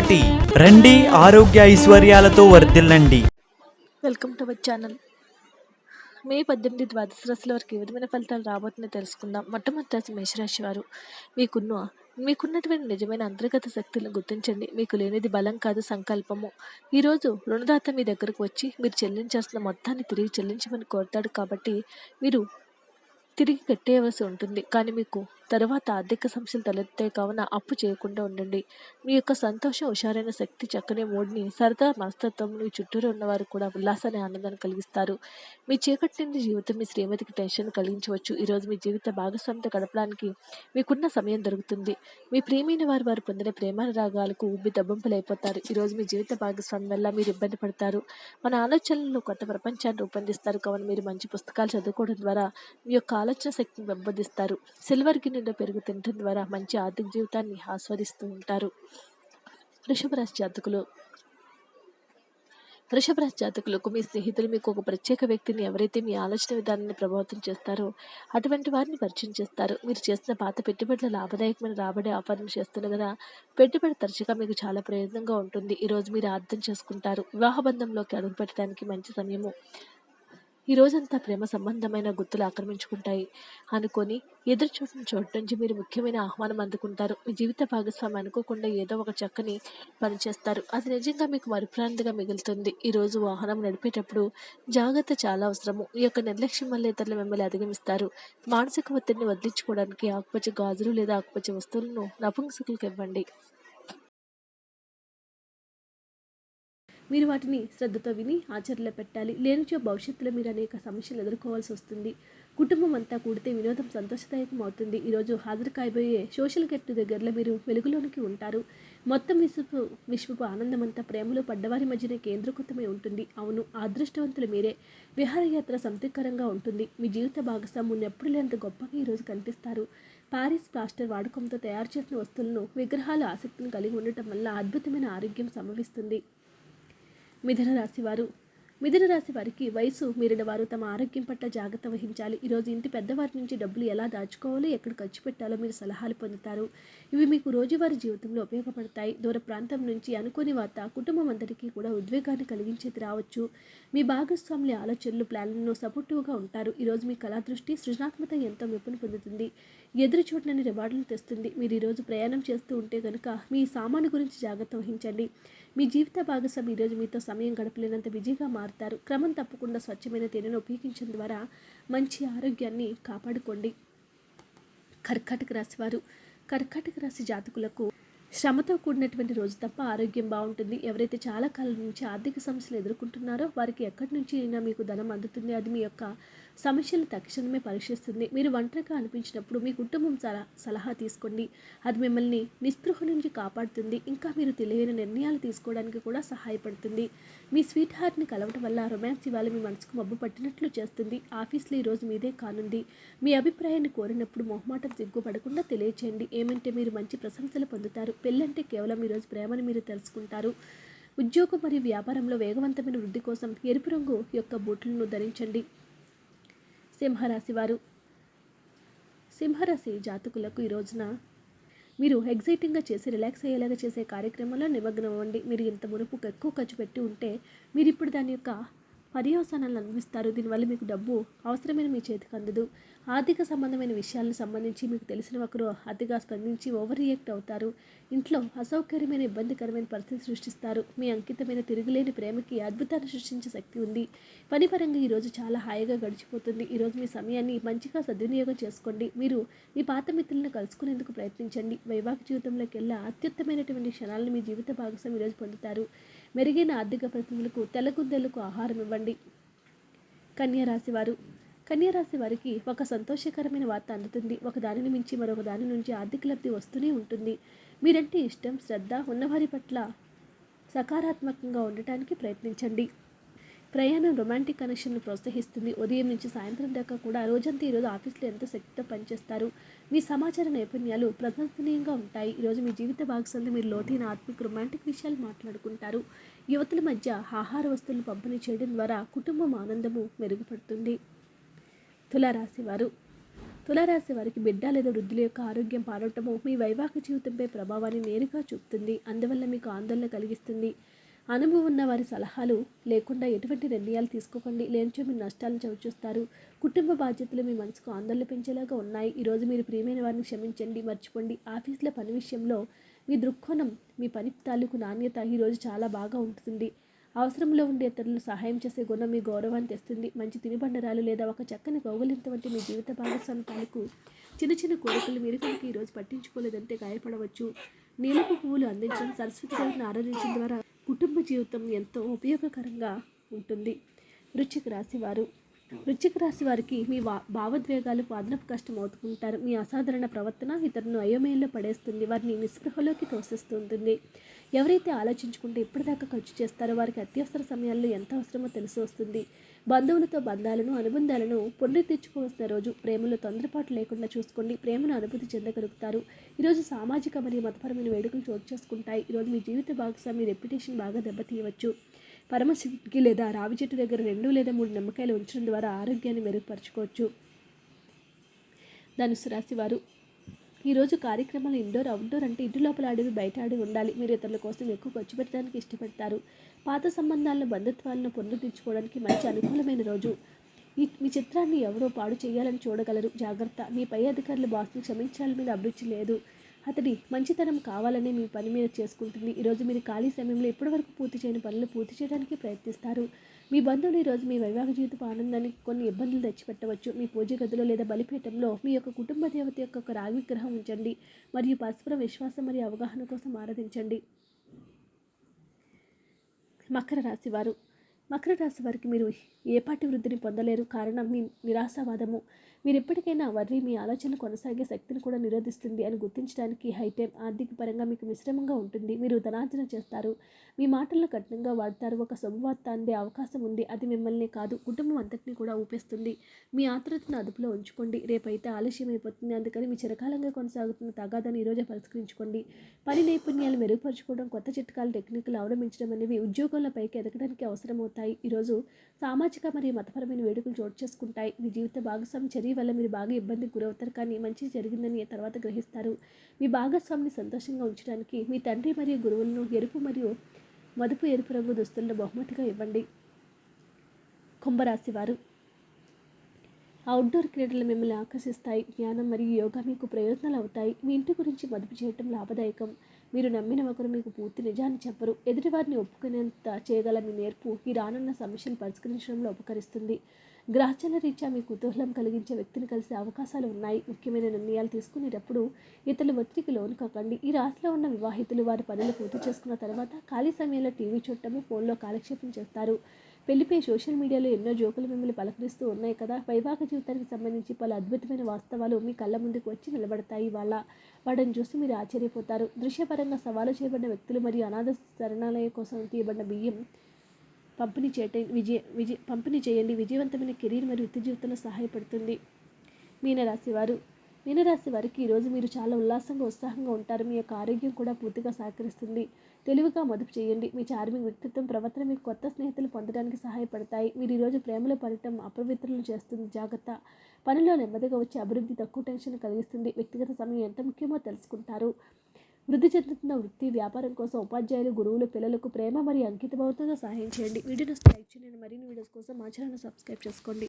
రండి ఆరోగ్య ఐశ్వర్యాలతో వర్ధిల్లండి. Welcome to my channel. May పద్దెనిమిది ద్వాదశ రాశుల వరకు ఏ విధమైన ఫలితాలు రాబోతున్నాయో తెలుసుకుందాం. మొట్టమొదటి రాశి మేషరాశి వారు మీకున్న మీకున్నటువంటి నిజమైన అంతర్గత శక్తులను గుర్తించండి. మీకు లేనిది బలం కాదు సంకల్పము. ఈరోజు రుణదాత మీ దగ్గరకు వచ్చి మీరు చెల్లించాల్సిన మొత్తాన్ని తిరిగి చెల్లించమని కోరుతాడు కాబట్టి మీరు తిరిగి కట్టేయవలసి ఉంటుంది. కానీ మీకు తర్వాత ఆర్థిక సమస్యలు తలెత్తాయి కావున అప్పు చేయకుండా ఉండండి. మీ యొక్క సంతోషం హుషారైన శక్తి చక్కని మూడిని సరదా మనస్తత్వం మీ చుట్టూరు ఉన్నవారు కూడా ఉల్లాసాన్ని ఆనందాన్ని కలిగిస్తారు. మీ చీకటి నుండి జీవితం మీ శ్రీమతికి టెన్షన్ కలిగించవచ్చు. ఈరోజు మీ జీవిత భాగస్వామితో గడపడానికి మీకున్న సమయం దొరుకుతుంది. మీ ప్రేమైన వారు వారు పొందిన ప్రేమ రాగాలకు ఉబ్బి దబ్బింపులైపోతారు. ఈరోజు మీ జీవిత భాగస్వామి వల్ల మీరు ఇబ్బంది పడతారు. మన ఆలోచనలను కొత్త ప్రపంచాన్ని రూపొందిస్తారు. కావున మీరు మంచి పుస్తకాలు చదువుకోవడం ద్వారా మీ యొక్క ఆలోచన శక్తిని పెంపొందిస్తారు సిల్వర్ గిన్నెలో పెరుగు తినడం ద్వారా మంచి ఆర్థిక జీవితాన్ని ఆస్వాదిస్తూ ఉంటారు. వృషభ రాశి జాతకులు. వృషభ రాశి జాతకులకు మీ స్నేహితులు మీకు ఒక ప్రత్యేక వ్యక్తిని ఎవరైతే మీ ఆలోచన విధానాన్ని ప్రభావితం చేస్తారో అటువంటి వారిని పరిచయం చేస్తారు. మీరు చేసిన పాత పెట్టుబడుల లాభదాయకమైన రాబడి ఆఫర్ను కదా పెట్టుబడి తరచుగా మీకు చాలా ప్రయోజనంగా ఉంటుంది. ఈరోజు మీరు అర్థం చేసుకుంటారు. వివాహ బంధంలోకి అడుగుపెట్టడానికి మంచి సమయము. ఈ రోజంతా ప్రేమ సంబంధమైన గుర్తులు ఆక్రమించుకుంటాయి అనుకొని ఎదురు చూడని చోటు నుంచి మీరు ముఖ్యమైన ఆహ్వానం అందుకుంటారు. మీ జీవిత భాగస్వామి అనుకోకుండా ఏదో ఒక చక్కని పనిచేస్తారు అది నిజంగా మీకు మరుప్రాంతిగా మిగులుతుంది. ఈరోజు వాహనం నడిపేటప్పుడు జాగ్రత్త చాలా అవసరము. ఈ యొక్క నిర్లక్ష్యం వల్ల ఇతరులు మిమ్మల్ని అధిగమిస్తారు. మానసిక ఒత్తిడిని వదిలించుకోవడానికి ఆకుపచ్చ గాజులు లేదా ఆకుపచ్చ వస్తువులను నపుంసకులకు ఇవ్వండి. మీరు వాటిని శ్రద్ధతో విని ఆచరణలో పెట్టాలి. లేనిచో భవిష్యత్తులో మీరు అనేక సమస్యలు ఎదుర్కోవాల్సి వస్తుంది. కుటుంబం అంతా కూడితే వినోదం సంతోషదాయకం అవుతుంది ఈరోజు హాజరు కాయబోయే సోషల్ గెట్ దగ్గరలో మీరు వెలుగులోనికి ఉంటారు. మొత్తం విశ్వపు విశ్వపు ఆనందమంతా ప్రేమలో పడ్డవారి మధ్యనే కేంద్రీకృతమై ఉంటుంది. అవును అదృష్టవంతులు మీరే. విహారయాత్ర సంతృప్తికరంగా ఉంటుంది. మీ జీవిత భాగస్వామ్యం ఎప్పుడు లేనంత గొప్పగా ఈరోజు కనిపిస్తారు. పారిస్ ప్లాస్టర్ వాడకంతో తయారు చేసిన వస్తువులను విగ్రహాలు ఆసక్తిని కలిగి ఉండటం వల్ల అద్భుతమైన ఆరోగ్యం సంభవిస్తుంది. మిథున రాశివారు మిథున రాశి వారికి వయసు మీరిన వారు తమ ఆరోగ్యం పట్ల జాగ్రత్త వహించాలి. ఈరోజు ఇంటి పెద్దవారి నుంచి డబ్బులు ఎలా దాచుకోవాలో ఎక్కడ ఖర్చు పెట్టాలో మీరు సలహాలు పొందుతారు. ఇవి మీకు రోజువారీ జీవితంలో ఉపయోగపడతాయి. దూర ప్రాంతం నుంచి అనుకోని వార్త కుటుంబం అందరికీ కూడా ఉద్వేగాన్ని కలిగించేది రావచ్చు. మీ భాగస్వాముల ఆలోచనలు ప్లాన్లను సపోర్టివ్గా ఉంటారు. ఈరోజు మీ కళా దృష్టి సృజనాత్మక ఎంతో మెప్పును పొందుతుంది. ఎదురు చూడని రివార్డులు తెస్తుంది. మీరు ఈరోజు ప్రయాణం చేస్తూ ఉంటే కనుక మీ సామాను గురించి జాగ్రత్త వహించండి. మీ జీవిత భాగస్వామి ఈరోజు మీతో సమయం గడపలేనంత బిజీగా మారుతారు. క్రమం తప్పకుండా స్వచ్ఛమైన తేనెను ఉపయోగించడం ద్వారా మంచి ఆరోగ్యాన్ని కాపాడుకోండి. కర్కాటక రాశి వారు కర్కాటక రాశి జాతకులకు శ్రమతో కూడినటువంటి రోజు తప్ప ఆరోగ్యం బాగుంటుంది. ఎవరైతే చాలా కాలం నుంచి ఆర్థిక సమస్యలు ఎదుర్కొంటున్నారో వారికి ఎక్కడి నుంచి అయినా మీకు ధనం అందుతుంది. అది మీ యొక్క సమస్యలు తక్షణమే పరీక్షిస్తుంది మీరు ఒంటరిగా అనిపించినప్పుడు మీ కుటుంబం సలహా సలహా తీసుకోండి. అది మిమ్మల్ని నిస్పృహ నుంచి కాపాడుతుంది. ఇంకా మీరు తెలియని నిర్ణయాలు తీసుకోవడానికి కూడా సహాయపడుతుంది. మీ స్వీట్ హార్ట్ని కలవటం వల్ల రొమాన్స్ ఇవాళ మీ మనసుకు మబ్బు పట్టినట్లు చేస్తుంది. ఆఫీస్లో ఈరోజు మీదే కానుంది. మీ అభిప్రాయాన్ని కోరినప్పుడు మొహమాటం సిగ్గుపడకుండా తెలియచేయండి. ఏమంటే మీరు మంచి ప్రశంసలు పొందుతారు. పెళ్ళంటే కేవలం ఈరోజు ప్రేమని మీరు తెలుసుకుంటారు. ఉద్యోగం మరియు వ్యాపారంలో వేగవంతమైన వృద్ధి కోసం ఎరుపు రంగు యొక్క బూట్లను ధరించండి. సింహరాశి వారు సింహరాశి జాతకులకు ఈ రోజున మీరు ఎగ్జైటింగ్గా చేసి రిలాక్స్ అయ్యేలాగా చేసే కార్యక్రమంలో నిమగ్నం అవ్వండి మీరు ఇంత మునుపు ఎక్కువ ఖర్చు పెట్టి ఉంటే మీరు ఇప్పుడు దాని యొక్క పర్యవసానాలను అనుభవిస్తారు. దీనివల్ల మీకు డబ్బు అవసరమైన మీ చేతికి అందదు. ఆర్థిక సంబంధమైన విషయాలకు సంబంధించి మీకు తెలిసిన ఒకరు అతిగా స్పందించి ఓవర్ రియాక్ట్ అవుతారు. ఇంట్లో అసౌకర్యమైన ఇబ్బందికరమైన పరిస్థితి సృష్టిస్తారు. మీ అంకితమైన తిరుగులేని ప్రేమకి అద్భుతాన్ని సృష్టించే శక్తి ఉంది. పనిపరంగా ఈరోజు చాలా హాయిగా గడిచిపోతుంది. ఈరోజు మీ సమయాన్ని మంచిగా సద్వినియోగం చేసుకోండి. మీరు మీ పాత మిత్రులను కలుసుకునేందుకు ప్రయత్నించండి. వైవాహిక జీవితంలోకి వెళ్ళా అత్యుత్తమైనటువంటి క్షణాలను మీ జీవిత భాగస్వామి ఈరోజు పొందుతారు. మెరుగైన ఆర్థిక ప్రతినిధులకు తెల్లగుద్దెలకు ఆహారం ఇవ్వండి. కన్యారాశి వారు. కన్యారాశి వారికి ఒక సంతోషకరమైన వార్త అందుతుంది. ఒక దానిని మించి మరొక దాని నుంచి ఆర్థిక లబ్ధి వస్తూనే ఉంటుంది. మీరంటే ఇష్టం శ్రద్ధ ఉన్నవారి పట్ల సకారాత్మకంగా ఉండటానికి ప్రయత్నించండి. ప్రయాణం రొమాంటిక్ కనెక్షన్ను ప్రోత్సహిస్తుంది. ఉదయం నుంచి సాయంత్రం దాకా కూడా రోజంతా ఈరోజు ఆఫీస్లో ఎంతో శక్తితో పనిచేస్తారు. మీ సమాచార నైపుణ్యాలు ప్రశంసనీయంగా ఉంటాయి. ఈరోజు మీ జీవిత భాగస్వామి మీరు లోతైన ఆత్మిక రొమాంటిక్ విషయాలు మాట్లాడుకుంటారు. యువతుల మధ్య ఆహార వస్తువులను పంపిణీ చేయడం ద్వారా కుటుంబం ఆనందము మెరుగుపడుతుంది. తులారాశి వారు. తులారాశి వారికి బిడ్డ లేదా వృద్ధుల యొక్క ఆరోగ్యం పాడటము మీ వైవాహిక జీవితంపై ప్రభావాన్ని నేరుగా చూపుతుంది. అందువల్ల మీకు ఆందోళన కలిగిస్తుంది. అనుభవం ఉన్న వారి సలహాలు లేకుండా ఎటువంటి నిర్ణయాలు తీసుకోకండి. లేనిచో మీరు నష్టాలను చవిచూస్తారు. కుటుంబ బాధ్యతలు మీ మనసుకు ఆందోళన పెంచేలాగా ఉన్నాయి. ఈరోజు మీరు ప్రియమైన వారిని క్షమించండి మర్చిపోండి. ఆఫీసుల పని విషయంలో మీ దృక్కోణం మీ పని తాలూకు నాణ్యత ఈరోజు చాలా బాగా ఉంటుంది. అవసరంలో ఉండే ఇతరులు సహాయం చేసే గుణం మీ గౌరవాన్ని తెస్తుంది. మంచి తినుబండరాలు లేదా ఒక చక్కని కౌగలింత వంటి మీ జీవిత భాగస్వామి తాలూకు చిన్న చిన్న కోరికలు మీరు కనుక ఈరోజు పట్టించుకోలేదంటే గాయపడవచ్చు. నీలపు పువ్వులు అందించడం సరస్వతి గారిని ఆరాధించడం ద్వారా కుటుంబ జీవితం ఎంతో ఉపయోగకరంగా ఉంటుంది. వృశ్చిక రాశి వారు వృశ్చిక రాశి వారికి మీ వా భావోద్వేగాలు అదనపు కష్టం అవుతుంటారు. మీ అసాధారణ ప్రవర్తన ఇతరులను అయోమయంలో పడేస్తుంది. వారిని నిస్పృహలోకి తోసేస్తుంటుంది ఎవరైతే ఆలోచించుకుంటే ఇప్పటిదాకా ఖర్చు చేస్తారో వారికి అత్యవసర సమయాల్లో ఎంత అవసరమో తెలిసి వస్తుంది. బంధువులతో బంధాలను అనుబంధాలను పునరు తెచ్చుకోవాల్సిన రోజు ప్రేమలో తొందరపాటు లేకుండా చూసుకోండి. ప్రేమను అనుభూతి చెందగలుగుతారు. ఈరోజు సామాజిక మరియు మతపరమైన వేడుకలు చోటు చేసుకుంటాయి. ఈరోజు మీ జీవిత భాగస్వామి రెప్యుటేషన్ బాగా దెబ్బతీయవచ్చు. పరమశివుడికి లేదా రావి చెట్టు దగ్గర రెండు లేదా మూడు నిమ్మకాయలు ఉంచడం ద్వారా ఆరోగ్యాన్ని మెరుగుపరచుకోవచ్చు. ధనుసు రాశి వారు ఈరోజు కార్యక్రమాలు ఇండోర్ అవుట్డోర్ అంటే ఇంటి లోపల ఆడేవి బయట ఆడి ఉండాలి. మీరు ఇతరుల కోసం ఎక్కువ ఖర్చు పెట్టడానికి ఇష్టపడతారు. పాత సంబంధాలను బంధుత్వాలను పునరుద్ధరించుకోవడానికి మంచి అనుకూలమైన రోజు. ఈ మీ చిత్రాన్ని ఎవరో పాడు చేయాలని చూడగలరు. జాగ్రత్త. మీ పై అధికారులు బాస్ని క్షమించాలని మీద అభిరుచి లేదు. అతడి మంచితనం కావాలనే మీ పని మీద చేసుకుంటుంది. ఈరోజు మీరు ఖాళీ సమయంలో ఇప్పటివరకు పూర్తి చేయని పనులు పూర్తి చేయడానికి ప్రయత్నిస్తారు. మీ బంధువులు ఈరోజు మీ వైవాహిక జీవితపు ఆనందానికి కొన్ని ఇబ్బందులు తెచ్చిపెట్టవచ్చు. మీ పూజ గదిలో లేదా బలిపీఠంలో మీ యొక్క కుటుంబ దేవత యొక్క ఒక రాగి విగ్రహం ఉంచండి. మరియు పరస్పర విశ్వాసం మరియు అవగాహన కోసం ఆరాధించండి. మకర రాశి వారు. మకర రాశి వారికి మీరు ఏపాటి వృద్ధిని పొందలేరు. కారణం మీ నిరాశావాదము. మీరు ఎప్పటికైనా వర్రి మీ ఆలోచనలు కొనసాగే శక్తిని కూడా నిరోధిస్తుంది అని గుర్తించడానికి హైటెం ఆర్థిక పరంగా మీకు మిశ్రమంగా ఉంటుంది. మీరు ధనార్జన చేస్తారు. మీ మాటలను కఠినంగా వాడతారు. ఒక శుభవార్త అందే అవకాశం ఉంది. అది మిమ్మల్ని కాదు కుటుంబం అంతటిని కూడా ఊపేస్తుంది. మీ ఆతృతను అదుపులో ఉంచుకోండి. రేపైతే ఆలస్యం అయిపోతుంది అందుకని మీ చిరకాలంగా కొనసాగుతున్న తగాదాన్ని ఈరోజే పరిష్కరించుకోండి. పని నైపుణ్యాలు మెరుగుపరచుకోవడం కొత్త చిట్కాలు టెక్నిక్లు అవలంబించడం అనేవి ఉద్యోగంలో పైకి ఎదగడానికి అవసరమవుతాయి. ఈరోజు సామాజిక మరియు మతపరమైన వేడుకలు చోటు చేసుకుంటాయి. మీ జీవిత భాగస్వామి చర్య వల్ల మీరు బాగా ఇబ్బందికి గురవుతారు. కానీ మంచి జరిగిందని తర్వాత గ్రహిస్తారు? మీ భాగస్వామిని సంతోషంగా ఉంచడానికి మీ తండ్రి మరియు గురువులను ఎరుపు మరియు మదుపు ఎరుపు రంగు దుస్తులను బహుమతిగా ఇవ్వండి. కుంభరాశి వారు అవుట్డోర్ క్రీడలు మిమ్మల్ని ఆకర్షిస్తాయి. జ్ఞానం మరియు యోగా మీకు ప్రయోజనాలు అవుతాయి. మీ ఇంటి గురించి మదుపు చేయటం లాభదాయకం. మీరు నమ్మిన ఒకరు మీకు పూర్తి నిజాన్ని చెప్పరు. ఎదుటివారిని ఒప్పుకునేంత చేయగల మీ నేర్పు ఈ రానున్న సమస్యను పరిష్కరించడంలో ఉపకరిస్తుంది. గ్రహచల రీత్యా మీ కుతూహలం కలిగించే వ్యక్తిని కలిసే అవకాశాలు ఉన్నాయి. ముఖ్యమైన నిర్ణయాలు తీసుకునేటప్పుడు ఇతరుల ఒత్తిడికి లోను కాకండి. ఈ రాశిలో ఉన్న వివాహితులు వారి పనులు పూర్తి చేసుకున్న తర్వాత ఖాళీ సమయంలో టీవీ చూడటము ఫోన్లో కాలక్షేపం చేస్తారు. పెళ్ళిపై సోషల్ మీడియాలో ఎన్నో జోకులు మిమ్మల్ని పలకరిస్తూ ఉన్నాయి కదా. వైవాహిక జీవితానికి సంబంధించి పలు అద్భుతమైన వాస్తవాలు మీ కళ్ళ ముందుకు వచ్చి నిలబడతాయి. వాళ్ళ వాటిని చూసి మీరు ఆశ్చర్యపోతారు. దృశ్యపరంగా సవాలు చేయబడిన వ్యక్తులు మరియు అనాథ శరణాలయం కోసం తీయబడిన బియ్యం పంపిణీ చేయటం విజయ విజయ పంపిణీ చేయండి. విజయవంతమైన కెరీర్ మరియు వృత్తి జీవితంలో సహాయపడుతుంది. మీనరాశి వారు మీనరాశి వారికి ఈరోజు మీరు చాలా ఉల్లాసంగా ఉత్సాహంగా ఉంటారు. మీ యొక్క ఆరోగ్యం కూడా పూర్తిగా సహకరిస్తుంది. తెలివిగా మదుపు చేయండి. మీ చార్మింగ్ వ్యక్తిత్వం ప్రవర్తన మీకు కొత్త స్నేహితులు పొందడానికి సహాయపడతాయి. మీరు ఈరోజు ప్రేమలో పడటం అపవిత్రులు చేస్తుంది. జాగ్రత్త. పనిలో నెమ్మదిగా వచ్చే అభివృద్ధి తక్కువ టెన్షన్ కలిగిస్తుంది. వ్యక్తిగత సమయం ఎంత ముఖ్యమో తెలుసుకుంటారు. వృద్ధి చెందుతున్న వృత్తి వ్యాపారం కోసం ఉపాధ్యాయులు గురువులు పిల్లలకు ప్రేమ మరియు అంకితభావంతో సహాయం చేయండి. వీడియోను లైక్ చేయండి. మరిన్ని వీడియోస్ కోసం మా ఛానల్ సబ్స్క్రైబ్ చేసుకోండి.